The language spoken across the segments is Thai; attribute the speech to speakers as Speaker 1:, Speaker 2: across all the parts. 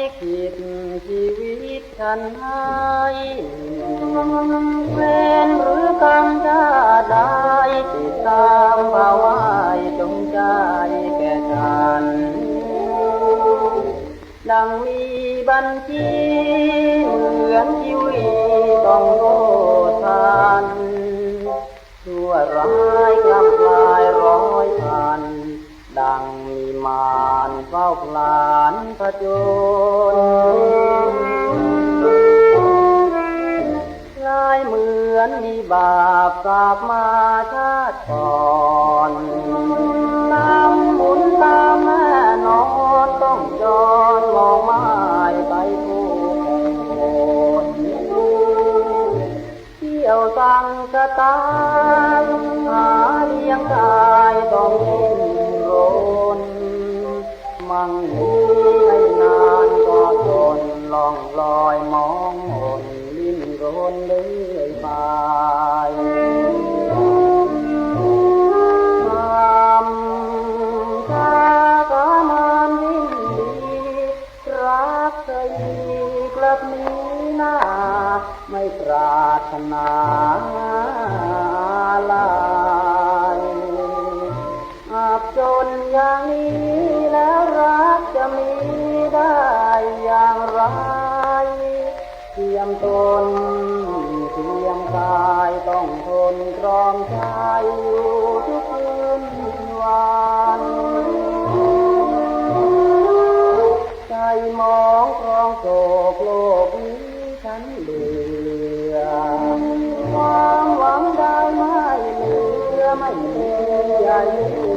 Speaker 1: ลิขิตชีวิตฉันให้เป็นหรือกรรมชาติใดติดตามภาวะจงใจแก่ฉัน ดังมีบัญชีเหมือนชีวิตต้องโทษทันชั่วร้าย ดังมีมารเฝ้าพลานผจญลายเหมือนมีบาปกลับมาชาติก่อนนำหมุนตามแม่นอนต้องจอนมองไม้ไปผู้คนเที่ยวสั่งสตา มั่งมีไม่นานก็ทนล่องลอยมองหนลิ้นรนเลื่อยไปความชากามานยิ่งดีรักเคยมีกลับหนี้หนาไม่ปรารถนาลายอาบจนอย่างนี้ รักจะมีได้อย่างไรเทียมตนเทียมกายต้องทนตรอมใจอยู่ทุกคืนวันใจมองครองโศกโลกนี้ฉันเบื่อความหวังได้ไม่เหลือไม่มีใจเหลือทิ้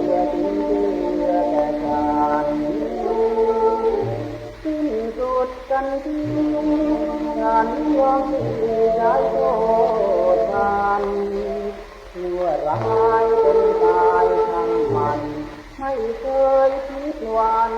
Speaker 1: ดกันที่งานวัมได้โทษทานชั่วร้ายเป็นตายทั้งมัน ไม่เคยคิดวัน